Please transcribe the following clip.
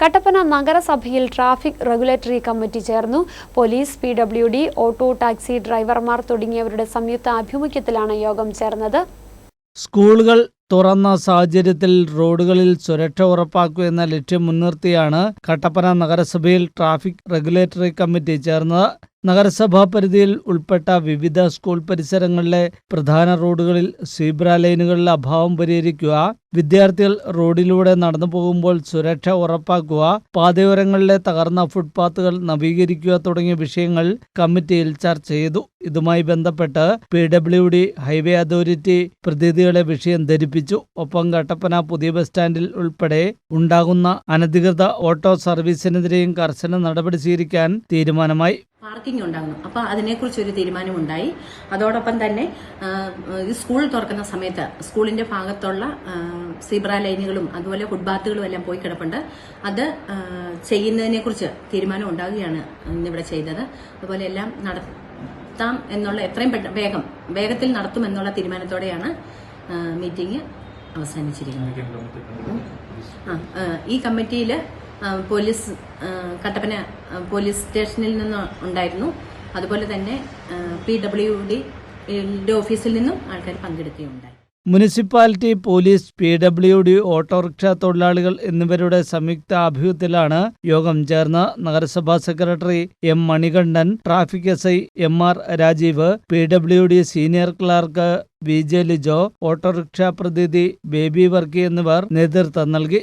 കട്ടപ്പന നഗരസഭയിൽ traffic regulatory committee ചേർന്നു. Police P W D auto taxi ഡ്രൈവർമാർ തുടങ്ങിയവരുടെ സംയുക്ത ആഭിമുഖ്യത്തിലാണ് യോഗം ചേർന്നത്. സ്കൂളുകൾ തുറന്ന സാഹചര്യത്തിൽ റോഡുകളിൽ സുരക്ഷ ഉറപ്പാക്കുക എന്ന ലക്ഷ്യം മുൻനിർത്തിയാണ് കട്ടപ്പന നഗരസഭയിൽ ട്രാഫിക് റെഗുലേറ്ററി കമ്മിറ്റി ചേർന്നത്. നഗരസഭാ പരിധിയിൽ ഉൾപ്പെട്ട വിവിധ സ്കൂൾ പരിസരങ്ങളിലെ പ്രധാന റോഡുകളിൽ സീബ്ര ലൈനുകളിലെ അഭാവം പരിഹരിക്കുക വിദ്യാർത്ഥികൾ റോഡിലൂടെ നടന്നു പോകുമ്പോൾ സുരക്ഷ ഉറപ്പാക്കുക പാതയോരങ്ങളിലെ തകർന്ന ഫുട്പാത്തുകൾ നവീകരിക്കുക തുടങ്ങിയ വിഷയങ്ങൾ കമ്മിറ്റിയിൽ ചർച്ച ചെയ്തു. ഇതുമായി ബന്ധപ്പെട്ട് P W D highway authority പ്രതിനിധികളെ വിഷയം ധരിപ്പിച്ചു. ഒപ്പം കട്ടപ്പന പുതിയ ബസ് സ്റ്റാൻഡിൽ ഉൾപ്പെടെ ഉണ്ടാകുന്ന അനധികൃത ഓട്ടോ സർവീസിനെതിരെയും കർശന നടപടി സ്വീകരിക്കാൻ തീരുമാനമായി. പാർക്കിംഗ് ഉണ്ടാകുന്നു. അപ്പോൾ അതിനെക്കുറിച്ച് ഒരു തീരുമാനമുണ്ടായി. അതോടൊപ്പം തന്നെ സ്കൂൾ തുറക്കുന്ന സമയത്ത് സ്കൂളിന്റെ ഭാഗത്തുള്ള സീബ്ര ലൈനുകളും അതുപോലെ ഫുട്ബാത്തുകളും എല്ലാം പോയി കിടപ്പുണ്ട്. അത് ചെയ്യുന്നതിനെക്കുറിച്ച് തീരുമാനം ഉണ്ടാകുകയാണ് ഇന്നിവിടെ ചെയ്തത്. അതുപോലെ എല്ലാം നടത്താം എന്നുള്ള എത്രയും പെട്ടെന്ന് വേഗം വേഗത്തിൽ നടത്തും എന്നുള്ള തീരുമാനത്തോടെയാണ് മീറ്റിംഗ് അവസാനിച്ചിരിക്കുന്നത്. ആ, ഈ കമ്മിറ്റിയിൽ പോലീസ് കട്ടപ്പന പോലീസ് സ്റ്റേഷനിൽ നിന്ന് ഉണ്ടായിരുന്നു. അതുപോലെ തന്നെ പി ഡബ്ല്യു ഡി ഓഫീസിൽ നിന്നും ആൾക്കാർ പങ്കെടുക്കുകയുണ്ടായി. Municipality police P W D autorickshaw തൊഴിലാളികൾ എന്നിവരുടെ സംയുക്ത ആഭിമുഖ്യത്തിലാണ് യോഗം ചേർന്ന് നഗരസഭാ secretary M Manikandan traffic S I M R Rajeev P W D senior clerk V J Lijo autorickshaw പ്രതിനിധി ബേബി വർക്കി എന്നിവർ നേതൃത്വം നൽകി.